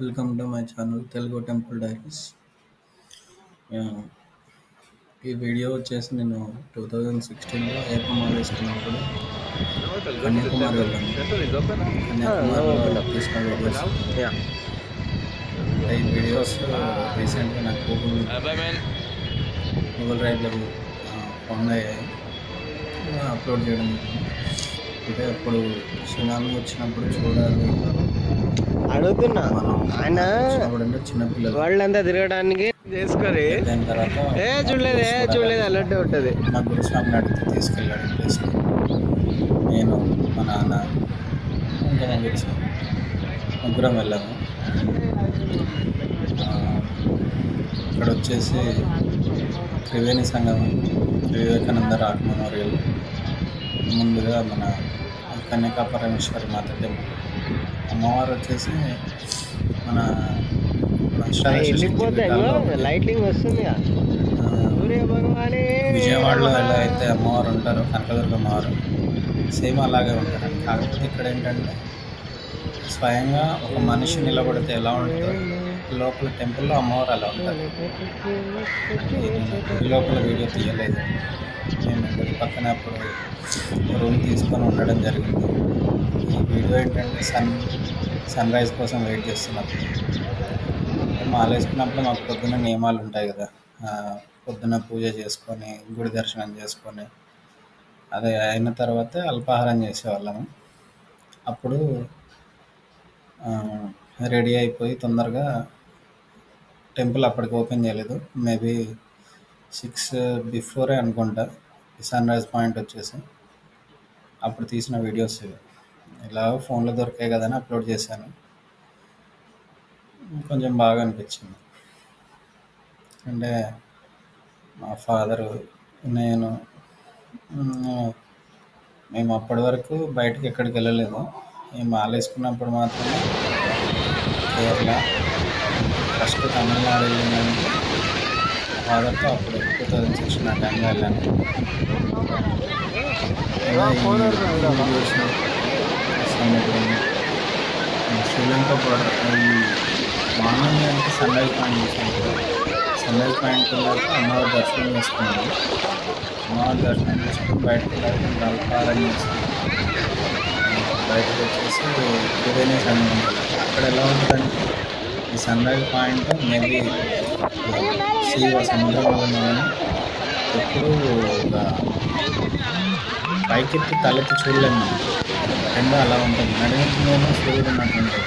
Welcome to my channel Telugu temple diaries. ఈ video వచ్చేసి నేను టూ థౌజండ్ సిక్స్టీన్లో ఏపమాల్ వేసుకున్నప్పుడు కన్యాకుమారి వెళ్ళాను. తీసిన వీడియోస్ ఈ వీడియోస్ రీసెంట్గా నాకు గూగుల్ గూగుల్ డ్రైవ్లో ఫౌండ్ అయ్యాయి. అప్లోడ్ చేయడం అంటే అప్పుడు సునామీ వచ్చినప్పుడు చూడాలి. అడుగుతున్నా. ఆయన వాళ్ళంతా తిరగడానికి చేసుకొని ఏ చూడలేదు ఏ చూడలేదు అన్నట్టే ఉంటది మా గురుస్వామిని అడిగితే తీసుకెళ్ళాడు నేను మా నాన్న ఇంకా గురుస్వామి ముగ్గురం వెళ్ళాము. ఇక్కడ వచ్చేసి త్రివేణి సంగమం వివేకానంద రాక్ మెమోరియల్ ముందుగా మన కన్యకా పరమేశ్వరి మాత టెంపుల్. అమ్మవారు వచ్చేసి మన. లైటింగ్ వస్తుంది విజయవాడలో ఎలా అయితే అమ్మవారు ఉంటారో కనకదుర్గ అమ్మవారు సేమ్ అలాగే ఉంటారండి కాకపోతే ఇక్కడ ఏంటంటే స్వయంగా ఒక మనిషి నిలబడితే ఎలా ఉంటుందో లోపల టెంపుల్లో అమ్మవారు అలా ఉంటారు. లోపల వీడియో తీయలేదు. నేను గుడి పక్కన అప్పుడు రూమ్ తీసుకొని ఉండడం జరిగింది. ఈ వీడియో ఏంటంటే సన్ సన్ రైజ్ కోసం వెయిట్ చేస్తున్నప్పుడు. మాల వేసుకున్నప్పుడు మాకు పొద్దున్న నియమాలు ఉంటాయి కదా. పొద్దున పొద్దున్న పూజ చేసుకొని గుడి దర్శనం చేసుకొని అది అయిన తర్వాత అల్పాహారం చేసేవాళ్ళము. అప్పుడు రెడీ అయిపోయి తొందరగా టెంపుల్ అప్పటికి ఓపెన్ చేయలేదు. మేబీ సిక్స్ బిఫోరే అనుకుంటా. సన్ రైజ్ పాయింట్ వచ్చేసి. అప్పుడు తీసిన వీడియోస్ ఇవి. ఇలా ఫోన్లో దొరికాయి కదా అని అప్లోడ్ చేశాను. కొంచెం బాగా అనిపించింది. అంటే మా ఫాదరు నేను మేము అప్పటి వరకు బయటకి ఎక్కడికి వెళ్ళలేదు. మేము మాల మాత్రమే కేరళ ఫస్ట్ తమిళనాడు వెళ్ళినాను ఫాదర్తో అప్పుడు టూ థౌజండ్ సిక్స్టీన్ ఆ టైంలో వెళ్ళాను శ్రీలంక బోర్డర్ ఈ మార్నింగ్ అంటే సన్ రైజ్ పాయింట్ చూసాను సన్ రైజ్ పాయింట్ వెళ్ళాక అమ్మవారి దర్శనం చేసుకున్నాను అమ్మవారి దర్శనం చేసుకుని బయటకు వెళ్ళాక గల్పారం చేసుకున్నాను బయటకు వచ్చేసి త్రివేణి సంగమం అక్కడ ఎలా ఉంటుందంటే ఈ sunrise point maybe sea సముద్రం వల్ల ఎప్పుడు ఒక పైకెత్తి తలెత్తి చూడలేము మనం. రెండో అలా ఉంటుంది నడిమించిన సూర్యుడు అన్నట్టు ఉంటుంది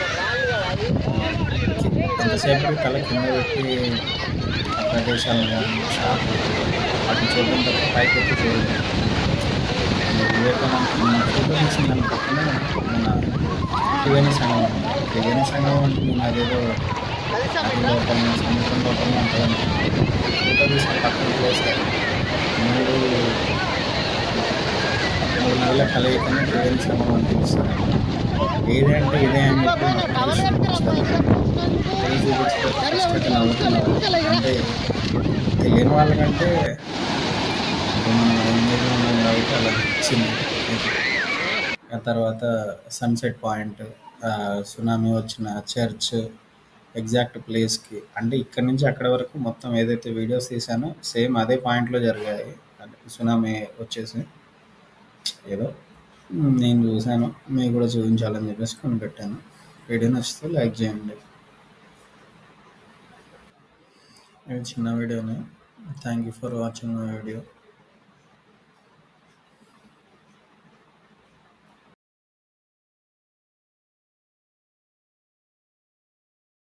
ఎంతసేపు తల కింద పెట్టి ప్రదేశాలు కానీ షాపు వాటిని చూడడం తప్ప పైకెత్తి చూడలేదు వివేకానంద మన ఫోటో పక్కన మన త్రివేణి సంఘం ఉంది. త్రివేణి సంఘం అంటే నేను అదేదో నది ఫోటో పక్కన మూడు మూడు నెలల కలయికనే అంటే ఇదే అని చెప్పి నవ్వుతున్నారు అంటే తెలియని వాళ్ళకంటే మనం ఉన్నాం కాబట్టి అలా వచ్చింది ఆ తర్వాత సన్సెట్ పాయింట్ సునామీ వచ్చిన చర్చ్ ఎగ్జాక్ట్ ప్లేస్కి. అంటే ఇక్కడ నుంచి అక్కడ వరకు మొత్తం ఏదైతే వీడియోస్ తీసానో సేమ్ అదే పాయింట్లో జరిగాయి. అంటే సునామీ వచ్చేసి ఏదో నేను చూశాను. మీకు కూడా చూపించాలని చెప్పేసి కొనిపెట్టాను. వీడియో నచ్చితే లైక్ చేయండి. ఇది చిన్న వీడియోనే. Thank you for watching my video.